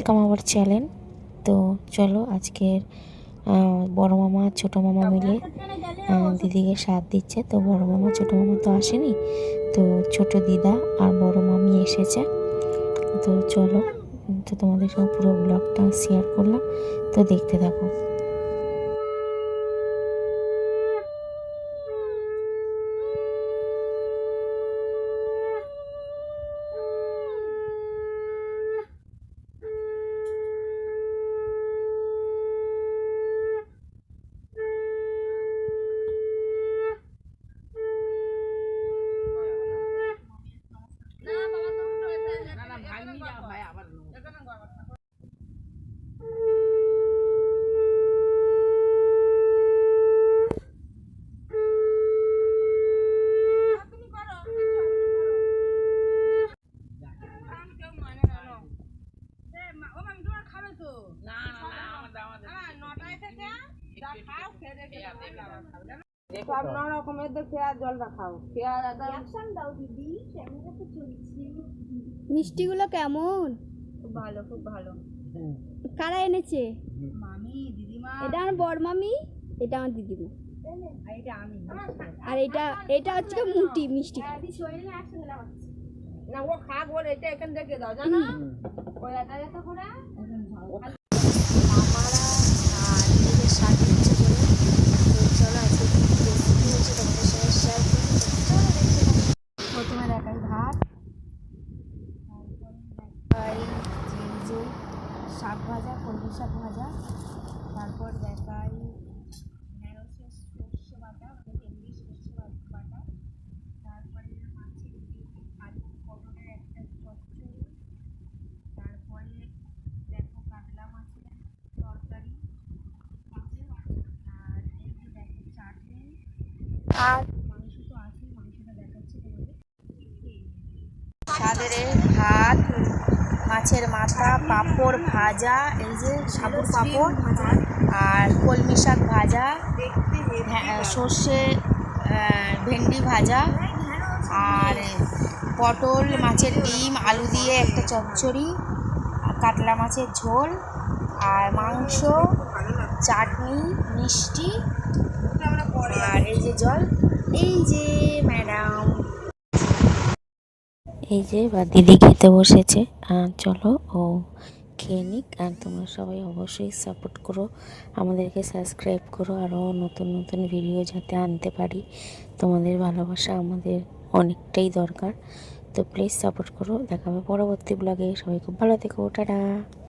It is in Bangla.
ওয়েলকাম আওয়ার চ্যানেল তো চলো আজকের বড় মামা আর ছোটো মামা মিলে দিদিকে সাথ দিচ্ছে। তো বড় মামা, ছোটো মামা তো আসেনি। তো ছোট দিদা আর বড় মামি এসেছে। তো চলো, তো তোমাদের সঙ্গে পুরো ব্লগটা শেয়ার করলাম। তো দেখতে থাকো। সব রকমের তো খেয়ার জলটা খাও। খেয়ার একদম মিষ্টিগুলো কেমন? খুব ভালো খুব ভালো। কারা এনেছে? মামি দিদিমা। এটা আমার বড় মামি এটা আমার দিদিমা। আর এটা এটা এটা হচ্ছে মুটি মিষ্টি। না ও খাক বলে এটা এখান থেকে দাও জানো? ওই করে মামারা আর দিদিদের সাথ দিচ্ছে বলে তো চলো আজকে কি কি রেসিপি হয়েছে তোমাদের সঙ্গে শেয়ার করি চলো দেখতে থাকো প্রথমে তারপরে দেখাই যে শাক ভাজা, কলমি শাক ভাজা। তারপর দেখাই বাটা বাটা। তারপরে মাছের একটা তারপরে দেখো কাতলা মাছের তরকারি। আর দেখো চাটনি। আর মাংস তো আছেই মাংসটা দেখাচ্ছি তোমাদের স্বাদের ভাত, মাছের মাথা, পাঁপড় ভাজা, এই যে সাবুর পাঁপড় আর কলমি শাক ভাজা সর্ষে ভেন্ডি ভাজা আর পটল, মাছের ডিম, আলু দিয়ে একটা চচ্চড়ি কাতলা মাছের ঝোল, আর মাংস, চাটনি, মিষ্টি, আর এই যে জল। এই যে ম্যাডাম এই যে, বা দিদি খেতে বসেছে। আর চলো, ও খেয়ে নিক। আর তোমরা সবাই অবশ্যই সাপোর্ট করো, আমাদেরকে সাবস্ক্রাইব করো আরও নতুন নতুন ভিডিও যাতে আনতে পারি। তোমাদের ভালোবাসা আমাদের অনেকটাই দরকার। তো প্লিজ সাপোর্ট করো। দেখাবে পরবর্তী ব্লগে সবাই খুব ভালো থেকো। টাটা!